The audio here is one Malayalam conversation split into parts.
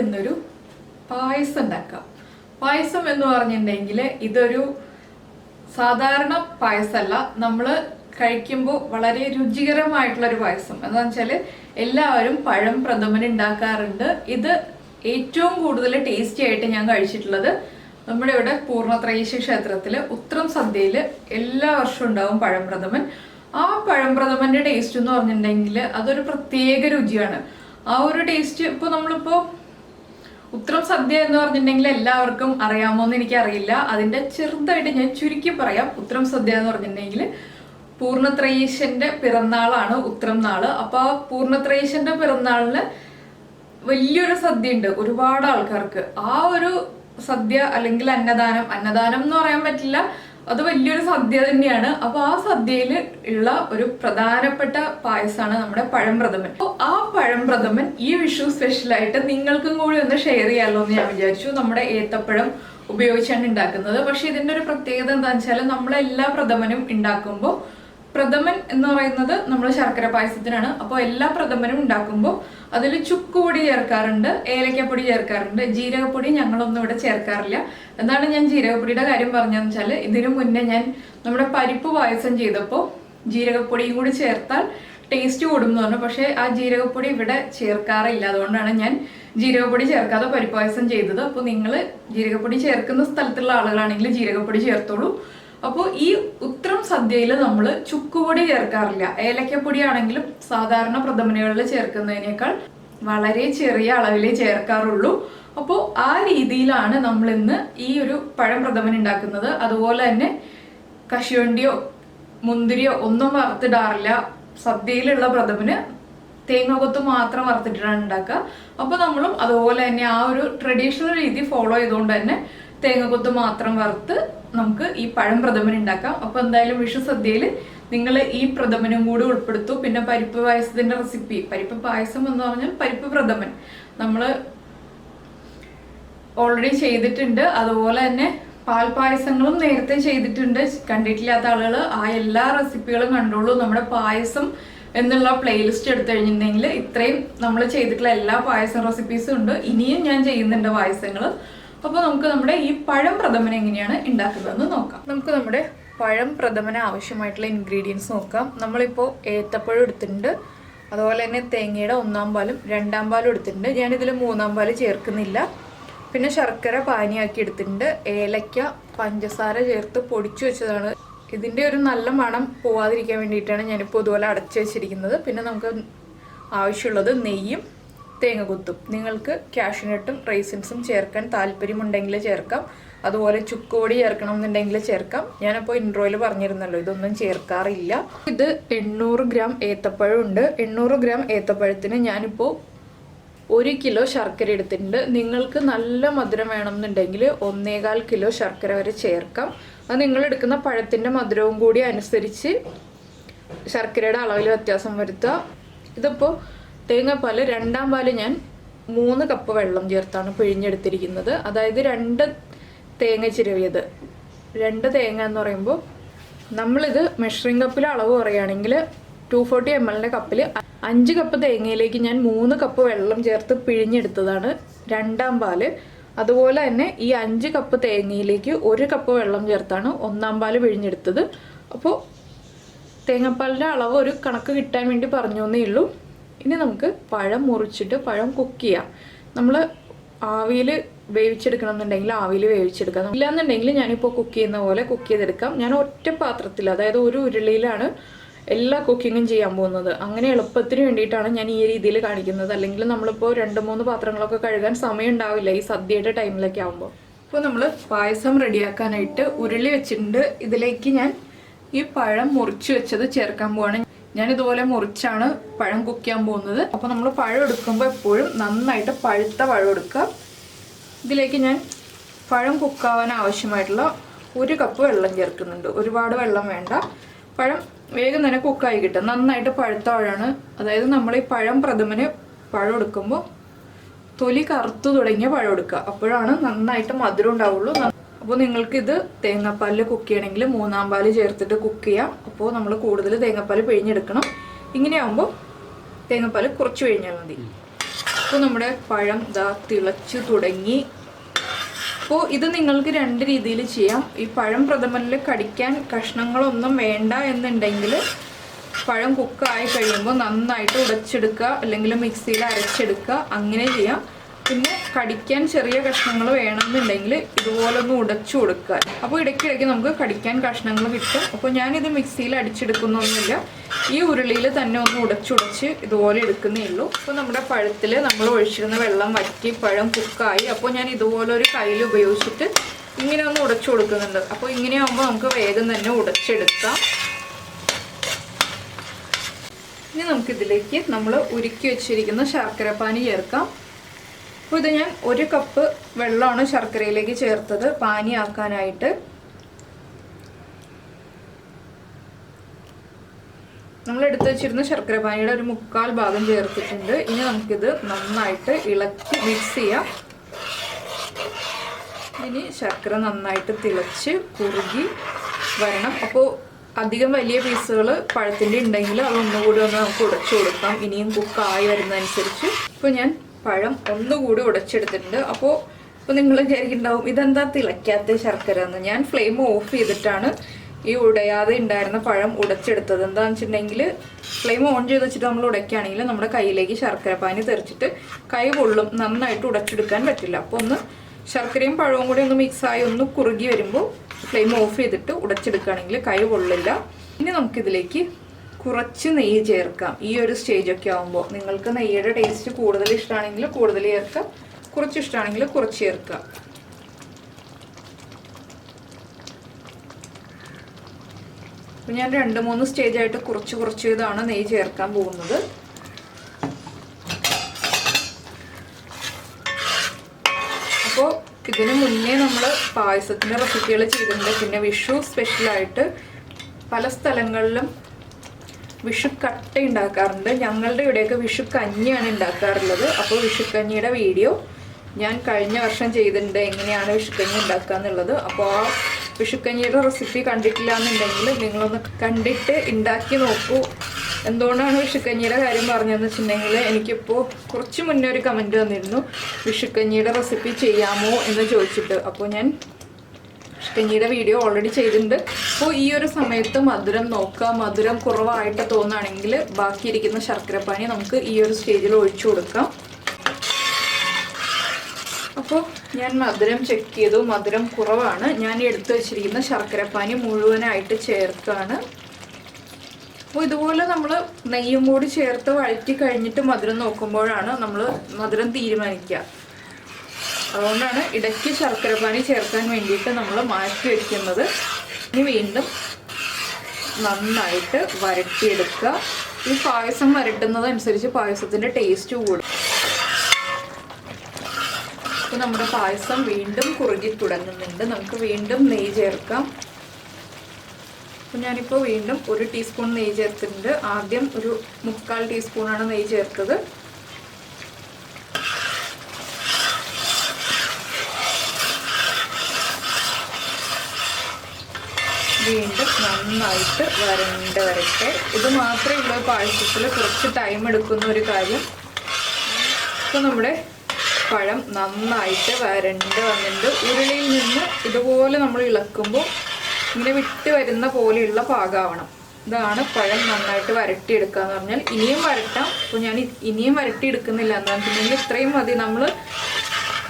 ഇന്നൊരു പായസം ഉണ്ടാക്കാം. പായസം എന്ന് പറഞ്ഞിട്ടുണ്ടെങ്കിൽ ഇതൊരു സാധാരണ പായസമല്ല. നമ്മൾ കഴിക്കുമ്പോൾ വളരെ രുചികരമായിട്ടുള്ള ഒരു പായസം. എന്താണെന്ന് വെച്ചാൽ എല്ലാവരും പഴം പ്രഥമൻ ഉണ്ടാക്കാറുണ്ട്. ഇത് ഏറ്റവും കൂടുതൽ ടേസ്റ്റി ആയിട്ട് ഞാൻ കഴിച്ചിട്ടുള്ളത് നമ്മുടെ ഇവിടെ പൂർണത്രയീശ ക്ഷേത്രത്തിൽ ഉത്രം സദ്യയിൽ എല്ലാ വർഷവും ഉണ്ടാവും പഴം പ്രഥമൻ. ആ പഴം പ്രഥമന്റെ ടേസ്റ്റ് എന്ന് പറഞ്ഞിട്ടുണ്ടെങ്കിൽ അതൊരു പ്രത്യേക രുചിയാണ്. ആ ഒരു ടേസ്റ്റ് ഇപ്പോൾ നമ്മളിപ്പോൾ ഉത്തരം സദ്യ എന്ന് പറഞ്ഞിട്ടുണ്ടെങ്കിൽ എല്ലാവർക്കും അറിയാമോ എന്ന് എനിക്കറിയില്ല. അതിന്റെ ചെറുതായിട്ട് ഞാൻ ചുരുക്കി പറയാം. ഉത്തരം സദ്യ എന്ന് പറഞ്ഞിട്ടുണ്ടെങ്കിൽ പൂർണത്രയീശന്റെ പിറന്നാളാണ് ഉത്തരം നാൾ. അപ്പൊ ആ പൂർണത്രയീശന്റെ പിറന്നാളിന് വലിയൊരു സദ്യ ഉണ്ട് ഒരുപാട് ആൾക്കാർക്ക്. ആ ഒരു സദ്യ അല്ലെങ്കിൽ അന്നദാനം അന്നദാനം എന്ന് പറയാൻ പറ്റില്ല. അത് വലിയൊരു സദ്യ തന്നെയാണ്. അപ്പൊ ആ സദ്യയിൽ ഉള്ള ഒരു പ്രധാനപ്പെട്ട പായസമാണ് നമ്മുടെ പഴംപ്രഥമൻ. അപ്പോൾ അപ്പൊ ആ പഴംപ്രഥമൻ ഈ വിഷു സ്പെഷ്യലായിട്ട് നിങ്ങൾക്കും കൂടി ഒന്ന് ഷെയർ ചെയ്യാമല്ലോ എന്ന് ഞാൻ വിചാരിച്ചു. നമ്മുടെ ഏത്തപ്പഴം ഉപയോഗിച്ചാണ് ഉണ്ടാക്കുന്നത്. പക്ഷെ ഇതിന്റെ ഒരു പ്രത്യേകത എന്താണെന്ന് വെച്ചാൽ നമ്മളെല്ലാ പ്രഥമനും ഉണ്ടാക്കുമ്പോൾ പ്രഥമൻ എന്ന് പറയുന്നത് നമ്മൾ ശർക്കര പായസത്തിനാണ്. അപ്പോൾ എല്ലാ പ്രഥമനും ഉണ്ടാക്കുമ്പോൾ അതിൽ ചുക്കുപൊടി ചേർക്കാറുണ്ട് ഏലക്കപ്പൊടി ചേർക്കാറുണ്ട് ജീരകപ്പൊടി ഞങ്ങളൊന്നും ഇവിടെ ചേർക്കാറില്ല. എന്താണ് ഞാൻ ജീരകപ്പൊടിയുടെ കാര്യം പറഞ്ഞതെന്ന് വെച്ചാൽ ഇതിനു മുന്നേ ഞാൻ നമ്മുടെ പരിപ്പ് പായസം ചെയ്തപ്പോൾ ജീരകപ്പൊടിയും കൂടി ചേർത്താൽ ടേസ്റ്റ് കൂടും എന്ന് പറഞ്ഞു. പക്ഷേ ആ ജീരകപ്പൊടി ഇവിടെ ചേർക്കാറില്ല. അതുകൊണ്ടാണ് ഞാൻ ജീരകപ്പൊടി ചേർക്കാതെ പരിപ്പ് പായസം ചെയ്തത്. അപ്പോൾ നിങ്ങൾ ജീരകപ്പൊടി ചേർക്കുന്ന സ്ഥലത്തുള്ള ആളുകളാണെങ്കിൽ ജീരകപ്പൊടി ചേർത്തോളൂ. അപ്പോൾ ഈ ഉത്രം സദ്യയിൽ നമ്മൾ ചുക്കുപൊടി ചേർക്കാറില്ല. ഏലക്കപ്പൊടി ആണെങ്കിലും സാധാരണ പ്രഥമനകളിൽ ചേർക്കുന്നതിനേക്കാൾ വളരെ ചെറിയ അളവിലേ ചേർക്കാറുള്ളൂ. അപ്പോൾ ആ രീതിയിലാണ് നമ്മൾ ഇന്ന് ഈ ഒരു പഴം പ്രഥമൻ ഉണ്ടാക്കുന്നത്. അതുപോലെ തന്നെ കശുവണ്ടിയോ മുന്തിരിയോ ഒന്നും വറുത്തിടാറില്ല. സദ്യയിലുള്ള പ്രഥമന് തേങ്ങ മാത്രം വറുത്തിട്ടാണ് ഉണ്ടാക്കുക. അപ്പോൾ നമ്മളും അതുപോലെ തന്നെ ആ ഒരു ട്രഡീഷണൽ രീതി ഫോളോ ചെയ്തുകൊണ്ട് തന്നെ തേങ്ങ മാത്രം വറുത്ത് നമുക്ക് ഈ പഴം പ്രഥമൻ ഉണ്ടാക്കാം. അപ്പോൾ എന്തായാലും വിഷു സദ്യയിൽ നിങ്ങൾ ഈ പ്രഥമനും കൂടി ഉൾപ്പെടുത്തു. പിന്നെ പരിപ്പ് പായസത്തിന്റെ റെസിപ്പി പരിപ്പ് പായസം എന്ന് പറഞ്ഞാൽ പരിപ്പ് പ്രഥമൻ. നമ്മൾ ഓൾറെഡി ചെയ്തിട്ടുണ്ട്. അതുപോലെ തന്നെ പാൽ പായസങ്ങളും നേരത്തെ ചെയ്തിട്ടുണ്ട്. കണ്ടിട്ടില്ലാത്ത ആളുകൾ ആ എല്ലാ റെസിപ്പികളും കണ്ടോളൂ. നമ്മുടെ പായസം എന്നുള്ള പ്ലേലിസ്റ്റ് എടുത്തു കഴിഞ്ഞിട്ടുണ്ടെങ്കിൽ ഇത്രയും നമ്മൾ ചെയ്തിട്ടുള്ള എല്ലാ പായസം റെസിപ്പീസും ഉണ്ട്. ഇനിയും ഞാൻ ചെയ്യുന്നുണ്ട് പായസങ്ങൾ അപ്പോൾ നമുക്ക് നമ്മുടെ ഈ പഴം പ്രഥമൻ എങ്ങനെയാണ് ഉണ്ടാക്കുന്നതെന്ന് നോക്കാം. നമുക്ക് നമ്മുടെ പഴം പ്രഥമന ആവശ്യമായിട്ടുള്ള ഇൻഗ്രീഡിയൻസ് നോക്കാം. നമ്മളിപ്പോൾ ഏത്തപ്പഴം എടുത്തിട്ടുണ്ട്. അതുപോലെ തന്നെ തേങ്ങയുടെ ഒന്നാം പാലും രണ്ടാം പാലും എടുത്തിട്ടുണ്ട്. ഞാനിതിൽ മൂന്നാം പാൽ ചേർക്കുന്നില്ല. പിന്നെ ശർക്കര പാനിയാക്കി എടുത്തിട്ടുണ്ട്. ഏലക്ക പഞ്ചസാര ചേർത്ത് പൊടിച്ചു വെച്ചതാണ്. ഇതിന്റെ ഒരു നല്ല മണം പോവാതിരിക്കാൻ വേണ്ടിയിട്ടാണ് ഞാനിപ്പോൾ ഇതുപോലെ അടച്ചു വെച്ചിരിക്കുന്നത്. പിന്നെ നമുക്ക് ആവശ്യമുള്ളത് നെയ്യും തേങ്ങ കുത്തും. നിങ്ങൾക്ക് കാഷ്യൂനട്ടും റൈസിൻസും ചേർക്കാൻ താല്പര്യമുണ്ടെങ്കിൽ ചേർക്കാം. അതുപോലെ ചുക്കുപൊടി ചേർക്കണം എന്നുണ്ടെങ്കിൽ ചേർക്കാം ഞാനപ്പോൾ ഇൻട്രോയിൽ പറഞ്ഞിരുന്നല്ലോ ഇതൊന്നും ചേർക്കാറില്ല. ഇത് എണ്ണൂറ് ഗ്രാം ഏത്തപ്പഴം ഉണ്ട്. എണ്ണൂറ് ഗ്രാം ഏത്തപ്പഴത്തിന് ഞാനിപ്പോൾ ഒരു കിലോ ശർക്കര എടുത്തിട്ടുണ്ട്. നിങ്ങൾക്ക് നല്ല മധുരം വേണമെന്നുണ്ടെങ്കിൽ ഒന്നേകാൽ കിലോ ശർക്കര വരെ ചേർക്കാം. അത് നിങ്ങൾ എടുക്കുന്ന പഴത്തിന്റെ മധുരവും കൂടി അനുസരിച്ച് ശർക്കരയുടെ അളവിൽ വ്യത്യാസം വരുത്തുക. ഇതിപ്പോൾ തേങ്ങാപ്പാൽ രണ്ടാം പാൽ ഞാൻ മൂന്ന് കപ്പ് വെള്ളം ചേർത്താണ് പിഴിഞ്ഞെടുത്തിരിക്കുന്നത്. അതായത് രണ്ട് തേങ്ങ ചിരവിയത്. രണ്ട് തേങ്ങ എന്ന് പറയുമ്പോൾ നമ്മളിത് മെഷറിംഗ് കപ്പിൽ അളവ് പറയുകയാണെങ്കിൽ ടു ഫോർട്ടി എം എല്ലിന്റെ കപ്പിൽ അഞ്ച് കപ്പ് തേങ്ങയിലേക്ക് ഞാൻ മൂന്ന് കപ്പ് വെള്ളം ചേർത്ത് പിഴിഞ്ഞെടുത്തതാണ് രണ്ടാം പാൽ. അതുപോലെ തന്നെ ഈ അഞ്ച് കപ്പ് തേങ്ങയിലേക്ക് ഒരു കപ്പ് വെള്ളം ചേർത്താണ് ഒന്നാം പാൽ പിഴിഞ്ഞെടുത്തത്. അപ്പോൾ തേങ്ങാപ്പാലിന്റെ അളവ് ഒരു കണക്ക് കിട്ടാൻ വേണ്ടി പറഞ്ഞു എന്നേ ഉള്ളൂ. ഇനി നമുക്ക് പഴം മുറിച്ചിട്ട് പഴം കുക്ക് ചെയ്യാം. നമ്മൾ ആവിയിൽ വേവിച്ചെടുക്കണം എന്നുണ്ടെങ്കിൽ ആവിയിൽ വേവിച്ചെടുക്കാം. ഇല്ലാന്നുണ്ടെങ്കിൽ ഞാനിപ്പോൾ കുക്ക് ചെയ്യുന്ന പോലെ കുക്ക് ചെയ്തെടുക്കാം. ഞാൻ ഒറ്റ പാത്രത്തിൽ അതായത് ഒരു ഉരുളിയിലാണ് എല്ലാ കുക്കിങ്ങും ചെയ്യാൻ പോകുന്നത്. അങ്ങനെ എളുപ്പത്തിന് വേണ്ടിയിട്ടാണ് ഞാൻ ഈ രീതിയിൽ കാണിക്കുന്നത്. അല്ലെങ്കിൽ നമ്മളിപ്പോൾ രണ്ട് മൂന്ന് പാത്രങ്ങളൊക്കെ കഴുകാൻ സമയം ഉണ്ടാവില്ല ഈ സദ്യയുടെ ടൈമിലൊക്കെ ആകുമ്പോൾ ഇപ്പോൾ നമ്മൾ പായസം റെഡിയാക്കാനായിട്ട് ഉരുളി വെച്ചിട്ടുണ്ട്. ഇതിലേക്ക് ഞാൻ ഈ പഴം മുറിച്ച് വെച്ചത് ചേർക്കാൻ പോവാണ്. ഞാൻ ഇതുപോലെ മുറിച്ചാണ് പഴം കുക്ക് ചെയ്യാൻ പോകുന്നത്. അപ്പോൾ നമ്മൾ പഴം എടുക്കുമ്പോൾ എപ്പോഴും നന്നായിട്ട് പഴുത്ത പഴം എടുക്കുക. ഇതിലേക്ക് ഞാൻ പഴം കുക്കാവാൻ ആവശ്യമായിട്ടുള്ള ഒരു കപ്പ് വെള്ളം ചേർക്കുന്നുണ്ട്. ഒരുപാട് വെള്ളം വേണ്ട. പഴം വേഗം തന്നെ കുക്കായി കിട്ടും. നന്നായിട്ട് പഴുത്ത പഴമാണ്. അതായത് നമ്മൾ ഈ പഴം പ്രഥമന് പഴം എടുക്കുമ്പോൾ തൊലി കറുത്തു തുടങ്ങിയ പഴം എടുക്കുക. അപ്പോഴാണ് നന്നായിട്ട് മധുരം ഉണ്ടാവുള്ളൂ. അപ്പോൾ നിങ്ങൾക്ക് ഇത് തേങ്ങാപ്പാലിൽ കുക്ക് ചെയ്യണമെങ്കിൽ മൂന്നാം പാൽ ചേർത്തിട്ട് കുക്ക് ചെയ്യാം. അപ്പോൾ നമ്മൾ കൂടുതൽ തേങ്ങാപ്പാൽ പിഴിഞ്ഞെടുക്കണം. ഇങ്ങനെയാകുമ്പോൾ തേങ്ങാപ്പാൽ കുറച്ച് പിഴിഞ്ഞാൽ മതി. അപ്പോൾ നമ്മുടെ പഴം ദാ തിളച്ചു തുടങ്ങി. അപ്പോൾ ഇത് നിങ്ങൾക്ക് രണ്ട് രീതിയിൽ ചെയ്യാം. ഈ പഴം പ്രഥമനിൽ കടിക്കാൻ കഷ്ണങ്ങളൊന്നും വേണ്ട എന്നുണ്ടെങ്കിൽ പഴം കുക്കായി കഴിയുമ്പോൾ നന്നായിട്ട് ഉടച്ചെടുക്കുക. അല്ലെങ്കിൽ മിക്സിയിൽ അരച്ചെടുക്കുക. അങ്ങനെ ചെയ്യാം. പിന്നെ കടിക്കാൻ ചെറിയ കഷ്ണങ്ങൾ വേണമെന്നുണ്ടെങ്കിൽ ഇതുപോലൊന്ന് ഉടച്ചു കൊടുക്കുക. അപ്പോൾ ഇടയ്ക്കിടയ്ക്ക് നമുക്ക് കടിക്കാൻ കഷ്ണങ്ങൾ കിട്ടും. അപ്പോൾ ഞാനിത് മിക്സിയിൽ അടിച്ചെടുക്കുന്നൊന്നുമില്ല. ഈ ഉരുളിയിൽ തന്നെ ഒന്ന് ഉടച്ചുടച്ച് ഇതുപോലെ എടുക്കുന്നേ ഉള്ളൂ. അപ്പോൾ നമ്മുടെ പഴത്തിൽ നമ്മൾ ഒഴിച്ചിരുന്ന വെള്ളം വറ്റി പഴം കുക്കായി. അപ്പോൾ ഞാൻ ഇതുപോലെ ഒരു കയ്യിൽ ഉപയോഗിച്ചിട്ട് ഇങ്ങനെ ഒന്ന് ഉടച്ചു കൊടുക്കുന്നുണ്ട്. അപ്പോൾ ഇങ്ങനെയാകുമ്പോൾ നമുക്ക് വേഗം തന്നെ ഉടച്ചെടുക്കാം. ഇനി നമുക്കിതിലേക്ക് നമ്മൾ ഉരുക്കി വെച്ചിരിക്കുന്ന ശർക്കരപ്പാനി ചേർക്കാം. അപ്പോൾ ഇത് ഞാൻ ഒരു കപ്പ് വെള്ളമാണ് ശർക്കരയിലേക്ക് ചേർത്തത് പാനിയാക്കാനായിട്ട്. നമ്മൾ എടുത്തു വെച്ചിരുന്ന ശർക്കര പാനിയുടെ ഒരു മുക്കാൽ ഭാഗം ചേർത്തിട്ടുണ്ട്. ഇനി നമുക്കിത് നന്നായിട്ട് ഇളക്കി മിക്സ് ചെയ്യാം. ഇനി ശർക്കര നന്നായിട്ട് തിളച്ച് കുറുകി വരണം. അപ്പോൾ അധികം വലിയ പീസുകൾ പഴത്തിന്റെ ഉണ്ടെങ്കിൽ അതൊന്നുകൂടി ഒന്ന് നമുക്ക് ഉടച്ചു കൊടുക്കാം. ഇനിയും കുക്കായി വരുന്നതനുസരിച്ച്. ഇപ്പോൾ ഞാൻ പഴം ഒന്നുകൂടി ഉടച്ചെടുത്തിട്ടുണ്ട്. അപ്പോൾ ഇപ്പോൾ നിങ്ങൾ വിചാരിക്കുന്നുണ്ടാവും ഇതെന്താ തിളയ്ക്കാത്ത ശർക്കര എന്ന് ഞാൻ ഫ്ലെയിം ഓഫ് ചെയ്തിട്ടാണ് ഈ ഉടയാതെ ഉണ്ടായിരുന്ന പഴം ഉടച്ചെടുത്തത്. എന്താണെന്ന് വെച്ചിട്ടുണ്ടെങ്കിൽ ഫ്ലെയിം ഓൺ ചെയ്ത് വെച്ചിട്ട് നമ്മൾ ഉടയ്ക്കുകയാണെങ്കിൽ നമ്മുടെ കയ്യിലേക്ക് ശർക്കര പാനി തെറിച്ചിട്ട് കൈ പൊള്ളും. നന്നായിട്ട് ഉടച്ചെടുക്കാൻ പറ്റില്ല. അപ്പോൾ ഒന്ന് ശർക്കരയും പഴവും കൂടി ഒന്ന് മിക്സായി ഒന്ന് കുറുകി വരുമ്പോൾ ഫ്ലെയിം ഓഫ് ചെയ്തിട്ട് ഉടച്ചെടുക്കുകയാണെങ്കിൽ കൈ പൊള്ളില്ല. ഇനി നമുക്കിതിലേക്ക് കുറച്ച് നെയ്യ് ചേർക്കാം. ഈ ഒരു സ്റ്റേജൊക്കെ ആകുമ്പോൾ നിങ്ങൾക്ക് നെയ്യുടെ ടേസ്റ്റ് കൂടുതൽ ഇഷ്ടമാണെങ്കിൽ കൂടുതൽ ചേർക്കാം. കുറച്ച് ഇഷ്ടമാണെങ്കിൽ കുറച്ച് ചേർക്കാം. അപ്പം ഞാൻ രണ്ട് മൂന്ന് സ്റ്റേജായിട്ട് കുറച്ച് കുറച്ച് ഇതാണ് നെയ്യ് ചേർക്കാൻ പോകുന്നത്. അപ്പോൾ ഇതിനു മുന്നേ നമ്മൾ പായസത്തിന്റെ റെസിപ്പികൾ ചെയ്തിട്ടുണ്ട്. പിന്നെ വിഷു സ്പെഷ്യലായിട്ട് പല സ്ഥലങ്ങളിലും വിഷു കട്ട ഉണ്ടാക്കാറുണ്ട് ഞങ്ങളുടെ ഇവിടെയൊക്കെ വിഷു കഞ്ഞിയാണ് ഉണ്ടാക്കാറുള്ളത്. അപ്പോൾ വിഷുക്കഞ്ഞിയുടെ വീഡിയോ ഞാൻ കഴിഞ്ഞ വർഷം ചെയ്തിട്ടുണ്ട്. എങ്ങനെയാണ് വിഷുക്കഞ്ഞി ഉണ്ടാക്കുക എന്നുള്ളത് അപ്പോൾ ആ വിഷുക്കഞ്ഞിയുടെ റെസിപ്പി കണ്ടിട്ടില്ല എന്നുണ്ടെങ്കിൽ നിങ്ങളൊന്ന് കണ്ടിട്ട് ഉണ്ടാക്കി നോക്കൂ. എന്തുകൊണ്ടാണ് വിഷുക്കഞ്ഞിയുടെ കാര്യം പറഞ്ഞതെന്ന് വെച്ചിട്ടുണ്ടെങ്കിൽ എനിക്കിപ്പോൾ കുറച്ച് മുന്നേ ഒരു കമന്റ് വന്നിരുന്നു. വിഷുക്കഞ്ഞിയുടെ റെസിപ്പി ചെയ്യാമോ എന്ന് ചോദിച്ചിട്ട്. അപ്പോൾ ഞാൻ കഞ്ഞിയുടെ വീഡിയോ ഓൾറെഡി ചെയ്തിട്ടുണ്ട്. അപ്പോൾ ഈ ഒരു സമയത്ത് മധുരം നോക്കുക മധുരം കുറവായിട്ട് തോന്നുകയാണെങ്കിൽ ബാക്കിയിരിക്കുന്ന ശർക്കരപ്പാനി നമുക്ക് ഈ ഒരു സ്റ്റേജിൽ ഒഴിച്ചു കൊടുക്കാം. അപ്പോൾ ഞാൻ മധുരം ചെക്ക് ചെയ്തു. മധുരം കുറവാണ്. ഞാൻ എടുത്തു വെച്ചിരിക്കുന്ന ശർക്കരപ്പാനി മുഴുവനായിട്ട് ചേർത്താണ് അപ്പോൾ ഇതുപോലെ നമ്മൾ നെയ്യും കൂടി ചേർത്ത് വഴറ്റി കഴിഞ്ഞിട്ട് മധുരം നോക്കുമ്പോഴാണ് നമ്മൾ മധുരം തീരുമാനിക്കുക. അതുകൊണ്ടാണ് ഇടയ്ക്ക് ശർക്കരപ്പാനി ചേർക്കാൻ വേണ്ടിയിട്ട് നമ്മൾ മാറ്റി വയ്ക്കുന്നത് ഇനി വീണ്ടും നന്നായിട്ട് വരട്ടിയെടുക്കുക. ഈ പായസം വരട്ടുന്നതനുസരിച്ച് പായസത്തിന്റെ ടേസ്റ്റ് കൂടും. അപ്പോൾ നമ്മുടെ പായസം വീണ്ടും കുറുകി തുടങ്ങുന്നുണ്ട്. നമുക്ക് വീണ്ടും നെയ്യ് ചേർക്കാം. അപ്പോൾ ഞാനിപ്പോൾ വീണ്ടും ഒരു ടീസ്പൂൺ നെയ്യ് ചേർത്തിട്ടുണ്ട്. ആദ്യം ഒരു മുക്കാൽ ടീസ്പൂണാണ് നെയ്യ് ചേർത്തത്. വീണ്ടും നന്നായിട്ട് വരണ്ട് വരട്ടെ ഇത് മാത്രമേ ഉള്ളൂ പായസത്തിൽ കുറച്ച് ടൈം എടുക്കുന്ന ഒരു കാര്യം. ഇപ്പോൾ നമ്മുടെ പഴം നന്നായിട്ട് വരണ്ട് വന്നിട്ടുണ്ട്. ഉരുളിയിൽ നിന്ന് ഇതുപോലെ നമ്മൾ ഇളക്കുമ്പോൾ ഇങ്ങനെ വിട്ട് വരുന്ന പോലെയുള്ള പാകമാവണം ഇതാണ് പഴം നന്നായിട്ട് വരട്ടിയെടുക്കുക എന്ന് പറഞ്ഞാൽ. ഇനിയും വരട്ടാം. അപ്പോൾ ഞാൻ ഇനിയും വരട്ടിയെടുക്കുന്നില്ല എന്താണെന്ന് വെച്ചിട്ടുണ്ടെങ്കിൽ ഇത്രയും മതി. നമ്മൾ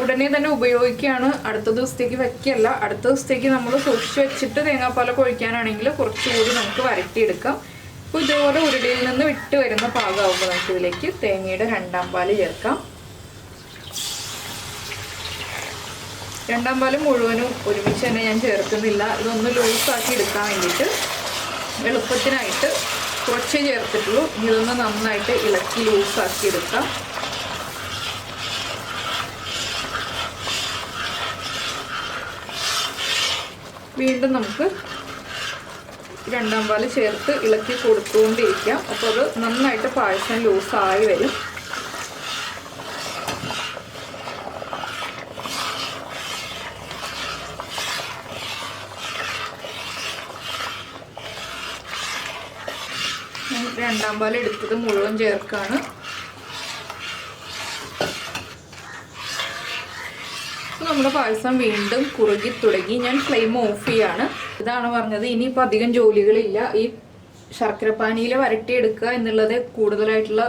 ഉടനെ തന്നെ ഉപയോഗിക്കുകയാണ്. അടുത്ത ദിവസത്തേക്ക് വെക്കല്ല അടുത്ത ദിവസത്തേക്ക് നമ്മൾ സൂക്ഷിച്ച് വെച്ചിട്ട് തേങ്ങാപ്പാലൊക്കെ ഒഴിക്കാനാണെങ്കിൽ കുറച്ചുകൂടി നമുക്ക് വരട്ടിയെടുക്കാം. അപ്പോൾ ഇതുപോലെ ഉരുളിയിൽ നിന്ന് വിട്ട് വരുന്ന പാകമാകുമ്പോൾ നമുക്ക് ഇതിലേക്ക് തേങ്ങയുടെ രണ്ടാം പാൽ ചേർക്കാം. രണ്ടാം പാൽ മുഴുവനും ഒരുമിച്ച് തന്നെ ഞാൻ ചേർക്കുന്നില്ല. ഇതൊന്ന് ലൂസാക്കി എടുക്കാൻ വേണ്ടിയിട്ട് എളുപ്പത്തിനായിട്ട് കുറച്ചേ ചേർത്തിട്ടുള്ളൂ. ഇതൊന്ന് നന്നായിട്ട് ഇളക്കി ലൂസാക്കി എടുക്കാം. വീണ്ടും നമുക്ക് രണ്ടാം പാൽ ചേർത്ത് ഇളക്കി കൊടുത്തുകൊണ്ടിരിക്കാം. അപ്പോൾ അത് നന്നായിട്ട് പായസം ലൂസായി വരും. രണ്ടാം പാൽ എടുത്തത് മുഴുവൻ ചേർക്കാണ്. നമ്മുടെ പായസം വീണ്ടും കുറുകി തുടങ്ങി. ഞാൻ ഫ്ലെയിം ഓഫ് ചെയ്യാണ്. ഇതാണ് പറഞ്ഞത്. ഇനിയിപ്പോൾ അധികം ജോലികളില്ല. ഈ ശർക്കരപ്പാനിയിൽ വരട്ടിയെടുക്കുക എന്നുള്ളത് കൂടുതലായിട്ടുള്ള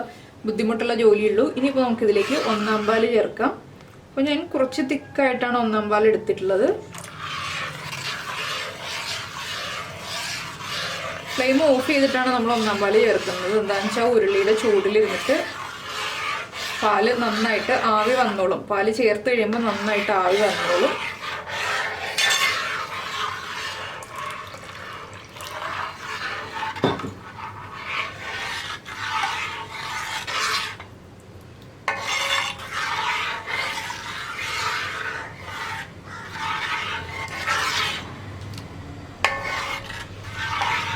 ബുദ്ധിമുട്ടുള്ള ജോലിയുള്ളൂ. ഇനിയിപ്പോൾ നമുക്കിതിലേക്ക് ഒന്നാം പാൽ ചേർക്കാം. അപ്പോൾ ഞാൻ കുറച്ച് തിക്കായിട്ടാണ് ഒന്നാം പാൽ എടുത്തിട്ടുള്ളത്. ഫ്ലെയിം ഓഫ് ചെയ്തിട്ടാണ് നമ്മൾ ഒന്നാം പാൽ ചേർക്കുന്നത്. എന്താണെന്ന് വെച്ചാൽ ഉരുളിയുടെ ചൂടിൽ ഇരുന്നിട്ട് പാൽ നന്നായിട്ട് ആവി വന്നോളും. പാൽ ചേർത്ത് കഴിയുമ്പോൾ നന്നായിട്ട് ആവി വന്നോളും.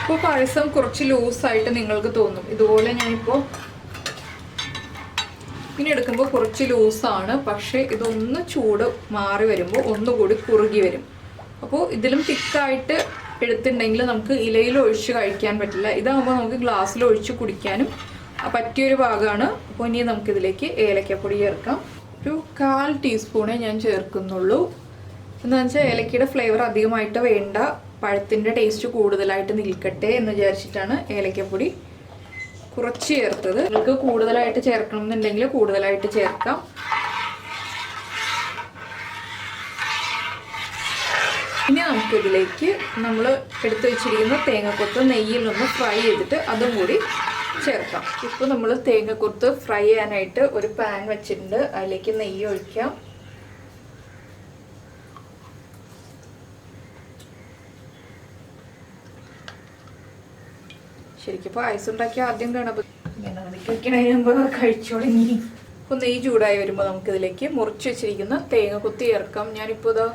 ഇപ്പോൾ പായസം കുറച്ച് ലൂസായിട്ട് നിങ്ങൾക്ക് തോന്നും. ഇതുപോലെ ഞാനിപ്പോൾ ഇങ്ങനെ എടുക്കുമ്പോൾ കുറച്ച് ലൂസാണ്. പക്ഷേ ഇതൊന്ന് ചൂട് മാറി വരുമ്പോൾ ഒന്നുകൂടി കുറുകി വരും. അപ്പോൾ ഇതിലും തിക്കായിട്ട് എടുത്തിട്ടുണ്ടെങ്കിൽ നമുക്ക് ഇലയിൽ ഒഴിച്ച് കഴിക്കാൻ പറ്റില്ല. ഇതാകുമ്പോൾ നമുക്ക് ഗ്ലാസ്സിൽ ഒഴിച്ച് കുടിക്കാനും പറ്റിയൊരു ഭാഗമാണ്. അപ്പോൾ ഇനി നമുക്കിതിലേക്ക് ഏലക്കപ്പൊടി ചേർക്കാം. ഒരു കാൽ ടീസ്പൂണേ ഞാൻ ചേർക്കുന്നുള്ളൂ. എന്താണെന്ന് വെച്ചാൽ ഏലക്കയുടെ ഫ്ലേവർ അധികമായിട്ട് വേണ്ട. പഴത്തിന്റെ ടേസ്റ്റ് കൂടുതലായിട്ട് നിൽക്കട്ടെ എന്ന് വിചാരിച്ചിട്ടാണ് ഏലക്കപ്പൊടി കുറച്ച് ചേർത്തത്. നിങ്ങൾക്ക് കൂടുതലായിട്ട് ചേർക്കണം എന്നുണ്ടെങ്കിൽ കൂടുതലായിട്ട് ചേർക്കാം. ഇനി നമുക്കിതിലേക്ക് നമ്മൾ എടുത്തു വെച്ചിരിക്കുന്ന തേങ്ങക്കൊത്ത് നിന്ന് ഫ്രൈ ചെയ്തിട്ട് അതും കൂടി ചേർക്കാം. ഇപ്പോൾ നമ്മൾ തേങ്ങക്കൊത്ത് ഫ്രൈ ചെയ്യാനായിട്ട് ഒരു പാൻ വെച്ചിട്ടുണ്ട്. അതിലേക്ക് നെയ്യ് ഒഴിക്കാം. ശരിക്കും പായസം ഉണ്ടാക്കി ആദ്യം ഗണപതി കഴിച്ചു തുടങ്ങി അപ്പോൾ നെയ്യ് ചൂടായി വരുമ്പോൾ നമുക്കിതിലേക്ക് മുറിച്ച് വെച്ചിരിക്കുന്ന തേങ്ങ കുത്തി ഇറക്കാം ഞാനിപ്പോൾ ഇതാ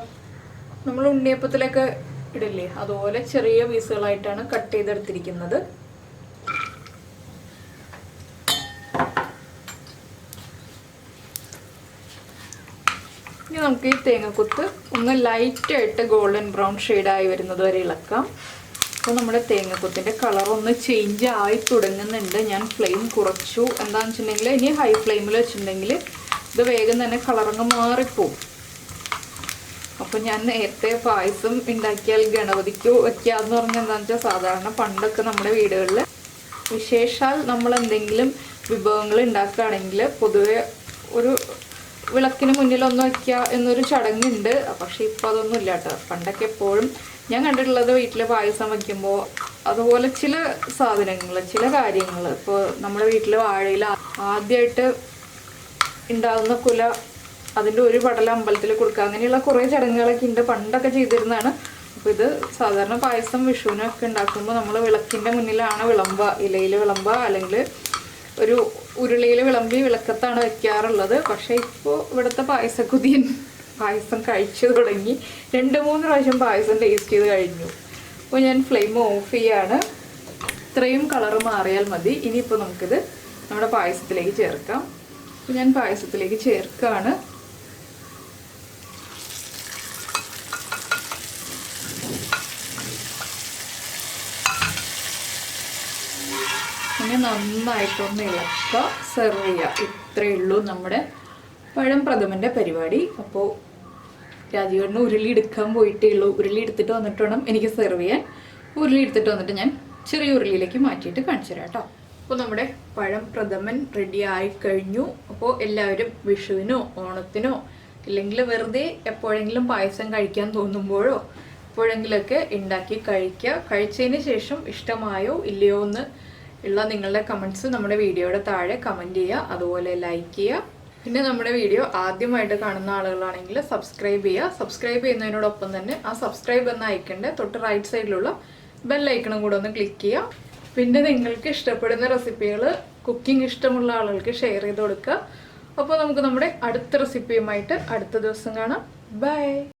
നമ്മൾ ഉണ്ണിയപ്പത്തിലൊക്കെ ഇടില്ലേ അതുപോലെ ചെറിയ പീസുകളായിട്ടാണ് കട്ട് ചെയ്തെടുത്തിരിക്കുന്നത്. ഇനി നമുക്ക് ഈ തേങ്ങക്കുത്ത് ഒന്ന് ലൈറ്റായിട്ട് ഗോൾഡൻ ബ്രൗൺ ഷെയ്ഡായി വരുന്നത് വരെ ഇളക്കാം. അപ്പോൾ നമ്മുടെ തേങ്ങക്കൊത്തിന്റെ കളർ ഒന്ന് ചേഞ്ച് ആയി തുടങ്ങുന്നുണ്ട്. ഞാൻ ഫ്ലെയിം കുറച്ചു. എന്താണെന്ന് വെച്ചിട്ടുണ്ടെങ്കിൽ ഇനി ഹൈ ഫ്ലെയിമിൽ വെച്ചിട്ടുണ്ടെങ്കിൽ ഇത് വേഗം തന്നെ കളറങ്ങ് മാറിപ്പോവും. അപ്പോൾ ഞാൻ നേരത്തെ പായസം ഉണ്ടാക്കിയാൽ ഗണപതിക്ക് വയ്ക്കാമെന്ന് പറഞ്ഞാൽ എന്താണെന്ന് വെച്ചാൽ സാധാരണ പണ്ടൊക്കെ നമ്മുടെ വീടുകളിൽ വിശേഷാൽ നമ്മൾ എന്തെങ്കിലും വിഭവങ്ങൾ ഉണ്ടാക്കുകയാണെങ്കിൽ പൊതുവെ ഒരു വിളക്കിന് മുന്നിലൊന്നും വയ്ക്കുക എന്നൊരു ചടങ്ങുണ്ട്. പക്ഷേ ഇപ്പോൾ അതൊന്നും ഇല്ല കേട്ടോ. പണ്ടൊക്കെ എപ്പോഴും ഞാൻ കണ്ടിട്ടുള്ളത് വീട്ടിൽ പായസം വയ്ക്കുമ്പോൾ അതുപോലെ ചില സാധനങ്ങൾ ചില കാര്യങ്ങൾ ഇപ്പോൾ നമ്മുടെ വീട്ടിൽ വാഴയിൽ ആദ്യമായിട്ട് ഉണ്ടാകുന്ന കുല അതിന്റെ ഒരു പടല അമ്പലത്തിൽ കൊടുക്കുക. അങ്ങനെയുള്ള കുറേ ചടങ്ങുകളൊക്കെ ഉണ്ട് പണ്ടൊക്കെ ചെയ്തിരുന്നതാണ്. അപ്പോൾ ഇത് സാധാരണ പായസം വിഷുവിനൊക്കെ ഉണ്ടാക്കുമ്പോൾ നമ്മൾ വിളക്കിന്റെ മുന്നിലാണ് വിളമ്പ ഇലയിൽ വിളമ്പ അല്ലെങ്കിൽ ഒരു ഉരുളിയിൽ വിളമ്പി വിളക്കത്താണ് വെക്കാറുള്ളത്. പക്ഷേ ഇപ്പോൾ ഇവിടുത്തെ പായസക്കുതിയൻ പായസം കഴിച്ചു തുടങ്ങി. രണ്ട് മൂന്ന് പ്രാവശ്യം പായസം ടേസ്റ്റ് ചെയ്ത് കഴിഞ്ഞു. അപ്പോൾ ഞാൻ ഫ്ലെയിം ഓഫ് ചെയ്യാണ്. ഇത്രയും കളർ മാറിയാൽ മതി. ഇനിയിപ്പോൾ നമുക്കിത് നമ്മുടെ പായസത്തിലേക്ക് ചേർക്കാം. അപ്പോൾ ഞാൻ പായസത്തിലേക്ക് ചേർക്കുകയാണ്. ഇനി നന്നായിട്ടൊന്ന് ഇളക്കുക. സെർവ് ചെയ്യുക ഇത്രയേ ഉള്ളൂ നമ്മുടെ പഴം പ്രഥമന്റെ പരിപാടി. അപ്പോൾ രാജീവേട്ടന് ഉരുളി എടുക്കാൻ പോയിട്ടേ ഉള്ളൂ ഉരുളി എടുത്തിട്ട് വന്നിട്ട് വേണം എനിക്ക് സെർവ് ചെയ്യാൻ. ഉരുളി എടുത്തിട്ട് വന്നിട്ട് ഞാൻ ചെറിയ ഉരുളിയിലേക്ക് മാറ്റിയിട്ട് കാണിച്ചു തരാം കേട്ടോ. അപ്പോൾ നമ്മുടെ പഴം പ്രഥമൻ റെഡി ആയി കഴിഞ്ഞു. അപ്പോൾ എല്ലാവരും വിഷുവിനോ ഓണത്തിനോ ഇല്ലെങ്കിൽ വെറുതെ എപ്പോഴെങ്കിലും പായസം കഴിക്കാൻ തോന്നുമ്പോഴോ എപ്പോഴെങ്കിലൊക്കെ ഉണ്ടാക്കി കഴിക്കുക. കഴിച്ചതിന് ശേഷം ഇഷ്ടമായോ ഇല്ലയോ എന്ന് ഉള്ള നിങ്ങളുടെ കമൻസ് നമ്മുടെ വീഡിയോയുടെ താഴെ കമന്റ് ചെയ്യുക. അതുപോലെ ലൈക്ക് ചെയ്യുക. പിന്നെ നമ്മുടെ വീഡിയോ ആദ്യമായിട്ട് കാണുന്ന ആളുകളാണെങ്കിൽ സബ്സ്ക്രൈബ് ചെയ്യുക. സബ്സ്ക്രൈബ് ചെയ്യുന്നതിനോടൊപ്പം തന്നെ ആ സബ്സ്ക്രൈബ് എന്ന ഐക്കന്റെ തൊട്ട് റൈറ്റ് സൈഡിലുള്ള ബെൽ ഐക്കണും കൂടെ ഒന്ന് ക്ലിക്ക് ചെയ്യുക. പിന്നെ നിങ്ങൾക്ക് ഇഷ്ടപ്പെടുന്ന റെസിപ്പികൾ കുക്കിംഗ് ഇഷ്ടമുള്ള ആളുകൾക്ക് ഷെയർ ചെയ്ത് കൊടുക്കുക. അപ്പോൾ നമുക്ക് നമ്മുടെ അടുത്ത റെസിപ്പിയുമായിട്ട് അടുത്ത ദിവസം കാണാം. ബൈ